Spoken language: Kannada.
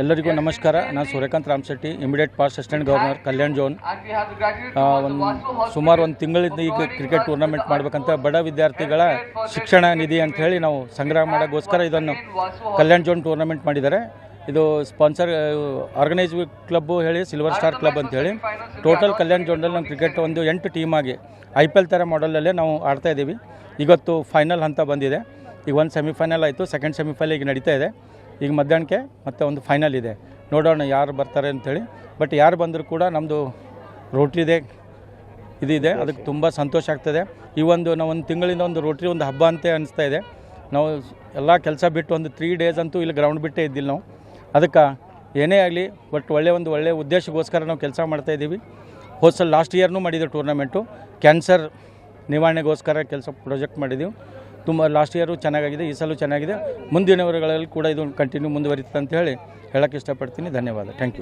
ಎಲ್ಲರಿಗೂ ನಮಸ್ಕಾರ. ನಾನು Suryakant Ramashetti immediate past assistant governor Kalyan zone ಒಂದು ಸುಮಾರು ಒಂದು ತಿಂಗಳಿಂದ ಈಗ ಕ್ರಿಕೆಟ್ ಟೂರ್ನಮೆಂಟ್ ಮಾಡಬೇಕಂತ ಬಡ ವಿದ್ಯಾರ್ಥಿಗಳ ಶಿಕ್ಷಣ ನಿಧಿ ಅಂತ ಹೇಳಿ ನಾವು ಸಂಗ್ರಹ ಮಾಡೋಕ್ಕೋಸ್ಕರ ಇದನ್ನು ಕಲ್ಯಾಣ್ ಜೋನ್ ಟೂರ್ನಮೆಂಟ್ ಮಾಡಿದ್ದಾರೆ. ಇದು ಸ್ಪಾನ್ಸರ್ ಆರ್ಗನೈಸ್ ಕ್ಲಬ್ಬು ಹೇಳಿ ಸಿಲ್ವರ್ ಸ್ಟಾರ್ ಕ್ಲಬ್ ಅಂತ ಹೇಳಿ. ಟೋಟಲ್ ಕಲ್ಯಾಣ್ ಜೋನ್ದಲ್ಲಿ ನಮ್ಮ ಕ್ರಿಕೆಟ್ ಒಂದು ಎಂಟು ಟೀಮ್ ಆಗಿ ಐ ಪಿ ಎಲ್ ಥರ ಮಾಡಲಲ್ಲೇ ನಾವು ಆಡ್ತಾ ಇದ್ದೀವಿ. ಇವತ್ತು ಫೈನಲ್ ಹಂತ ಬಂದಿದೆ. ಈಗ ಒಂದು ಸೆಮಿಫೈನಲ್ ಆಯಿತು. ಸೆಕೆಂಡ್ ಸೆಮಿಫೈನಲ್ ಈಗ ನಡೀತಾ ಇದೆ. ಈಗ ಮಧ್ಯಾಹ್ನಕ್ಕೆ ಮತ್ತೆ ಒಂದು ಫೈನಲ್ ಇದೆ. ನೋಡೋಣ ಯಾರು ಬರ್ತಾರೆ ಅಂಥೇಳಿ ಬಟ್ ಯಾರು ಬಂದರೂ ಕೂಡ ನಮ್ಮದು ರೋಟ್ರಿದೆ ಇದಿದೆ ಅದಕ್ಕೆ ತುಂಬ ಸಂತೋಷ ಆಗ್ತದೆ. ಈ ಒಂದು ನಾವು ಒಂದು ತಿಂಗಳಿಂದ ಒಂದು ರೋಟ್ರಿ ಒಂದು ಹಬ್ಬ ಅಂತ ಅನಿಸ್ತಾ ಇದೆ. ನಾವು ಎಲ್ಲ ಕೆಲಸ ಬಿಟ್ಟು ಒಂದು ತ್ರೀ ಡೇಸ್ ಅಂತೂ ಇಲ್ಲಿ ಗ್ರೌಂಡ್ ಬಿಟ್ಟೇ ಇದ್ದಿಲ್ಲ ನಾವು. ಅದಕ್ಕೆ ಏನೇ ಆಗಲಿ ಬಟ್ ಒಳ್ಳೆ ಒಂದು ಒಳ್ಳೆಯ ಉದ್ದೇಶಕ್ಕೋಸ್ಕರ ನಾವು ಕೆಲಸ ಮಾಡ್ತಾ ಇದ್ದೀವಿ. ಹೋದ ಸಲ ಲಾಸ್ಟ್ ಇಯರ್ನೂ ಮಾಡಿದ್ದು ಟೂರ್ನಮೆಂಟು ಕ್ಯಾನ್ಸರ್ ನಿವಾರಣೆಗೋಸ್ಕರ ಕೆಲಸ ಪ್ರಾಜೆಕ್ಟ್ ಮಾಡಿದ್ದೀವಿ ತುಂಬ ಲಾಸ್ಟ್ ಇಯರು ಚೆನ್ನಾಗಿದೆ ಈ ಸಲ ಚೆನ್ನಾಗಿದೆ. ಮುಂದಿನ ವರ್ಷಗಳಲ್ಲಿ ಕೂಡ ಇದು ಕಂಟಿನ್ಯೂ ಮುಂದುವರಿತದೆ ಅಂತ ಹೇಳಿ ಹೇಳಕ್ಕೆ ಇಷ್ಟಪಡ್ತೀನಿ. ಧನ್ಯವಾದ. Thank you